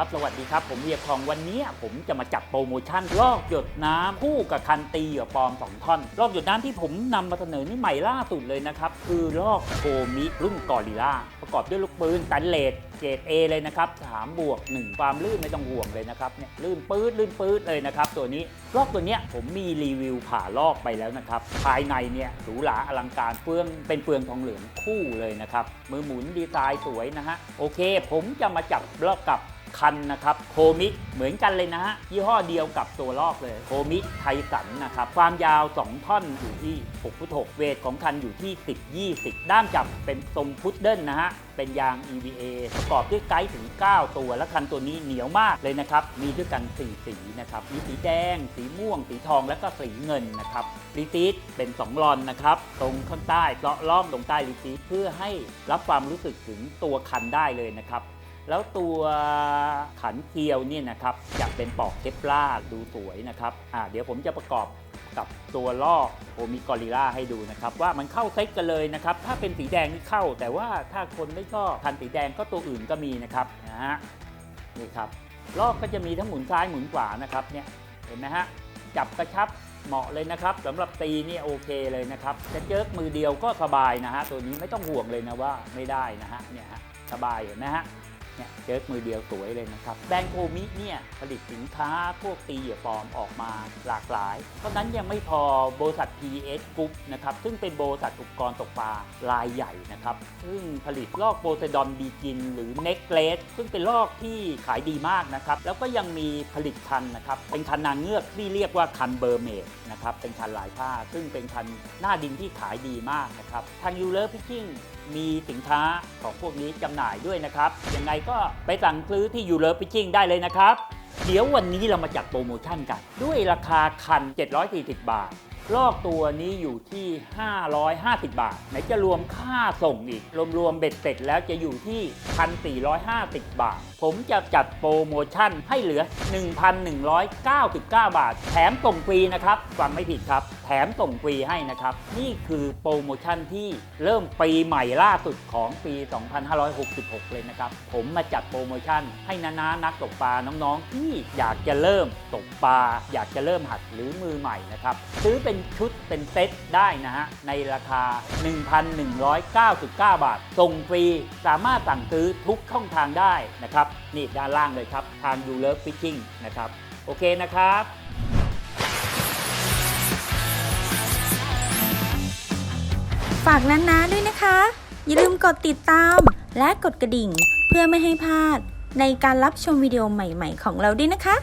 ครับ สวัสดีครับ ผมเวียคองวันนี้ผมจะมาจัดโปรโมชั่น ลอกหยดน้ำคู่กับคันตีเหยื่อปลอม 2 ท่อน ลอกหยดน้ำที่ผมนำมาเสนอนี่ใหม่ล่าสุดเลยนะครับ คือลอกโคมิรุ่นกอริล่าประกอบด้วยลูกปืนสแตันเลสเกรด A เลยนะครับ3บวก 1 ความลื่นไม่ต้องห่วงเลยนะครับเนี่ยลื่นปื๊ดลื่นปื๊ดเลยนะครับ ตัวนี้ลอกตัวเนี้ยผมมีรีวิวผ่าลอกไปแล้วนะครับ ภายในเนี่ยหรูหราอลังการเฟืองเป็นเฟืองทองเหลืองคู่เลยนะครับ มือหมุนดีไซน์สวยนะฮะ โอเค ผมจะมาจับลอกกับ คันนะครับโคมิเหมือนกันเลยนะฮะยี่ห้อเดียวกับตัวลอกเลยโคมิไทสันนะครับความยาว 2 ท่อนอยู่ที่6ฟุต6เวทของคันอยู่ที่ 10 20 ด้ามจับเป็นทรงพุดเดิ้ลนะฮะเป็นยาง EVA ประกอบด้วยไกด์ถึง 9 ตัว และคันตัวนี้เหนียวมากเลยนะครับ มีด้วยกัน 4 สีนะครับมีสีแดง สีม่วง สีทองและก็สีเงินนะครับรีซีดเป็น 2 ลอนนะครับตรงข้างใต้เลาะล่องตรงใต้รีซีดเพื่อให้รับความรู้สึกถึงตัวคันได้เลยนะครับ แล้วตัวขันเคียวเนี่ยนะครับจะเป็นปอกเคปลาดูสวยนะครับอ่าเดี๋ยวผมจะประกอบกับตัวลอกโอมิกอริล่าให้ดูนะครับว่ามันเข้าเซ็ตกันเลยนะครับถ้าเป็นสีแดงนี่เข้า แต่ว่าถ้าคนไม่ชอบคันสีแดงก็ตัวอื่นก็มีนะครับนะฮะนี่ครับลอกก็จะมีทั้งหมุนซ้ายหมุนขวานะครับเนี่ยเห็นไหมฮะจับกระชับเหมาะเลยนะครับสำหรับตีนี่โอเคเลยนะครับจะเจิกมือเดียวก็สบายนะฮะตัวนี้ไม่ต้องห่วงเลยนะว่าไม่ได้นะฮะเนี่ยฮะสบายเห็นไหมฮะ เนี่ยเจิกมือเดียวสวยเลยนะครับแบรนด์โคมิเนี่ยผลิตสินค้าพวกตีเหยื่อปลอมออกมาหลากหลายเท่านั้นยังไม่พอบริษัท PS Group นะครับซึ่งเป็นบริษัทอุปกรณ์ตกปลารายใหญ่นะครับซึ่งผลิตลอกโบเซดอนบีกิน หรือ n e c k l a s ซึ่งเป็นลอกที่ขายดีมากนะครับแล้วก็ยังมีผลิตคันนะครับเป็นคันนางเงือกที่เรียกว่าคันเบอร์เมดนะครับเป็นคันลายผ้า ซึ่งเป็นคันหน้าดินที่ขายดีมากนะครับทางยูเลอร์พิชิ่ง มีสินค้าของพวกนี้จำหน่ายด้วยนะครับ ยังไงก็ไปสั่งซื้อที่ยูเลอร์พิชิ่งได้เลยนะครับ เดี๋ยววันนี้เรามาจัดโปรโมชั่นกัน ด้วยราคาคัน 740 บาท ลอกตัวนี้อยู่ที่ 550 บาท ไหนจะรวมค่าส่งอีก รวมๆเบ็ดเสร็จแล้วจะอยู่ที่ 1,450 บาท ผมจะจัดโปรโมชั่นให้เหลือ 1,199 บาท แถมส่งฟรีนะครับ ฟังไม่ผิดครับ แถมส่งฟรีให้นะครับ นี่คือโปรโมชั่นที่เริ่มปีใหม่ล่าสุดของปี 2566 เลยนะครับ ผมมาจัดโปรโมชั่นให้นานานักตกปลาน้องๆ ที่อยากจะเริ่มตกปลาอยากจะเริ่มหัดหรือมือใหม่นะครับซื้อเป็นชุดเป็นเซตได้นะฮะ ในราคา 1,199 บาท ส่งฟรีสามารถสั่งซื้อทุกช่องทางได้นะครับ นี่ด้านล่างเลยครับ ทาง You Love Fishing นะครับ โอเคนะครับฝากนั้นนะด้วยนะคะ อย่าลืมกดติดตามและกดกระดิ่งเพื่อไม่ให้พลาดในการรับชมวิดีโอใหม่ๆของเราด้วยนะคะ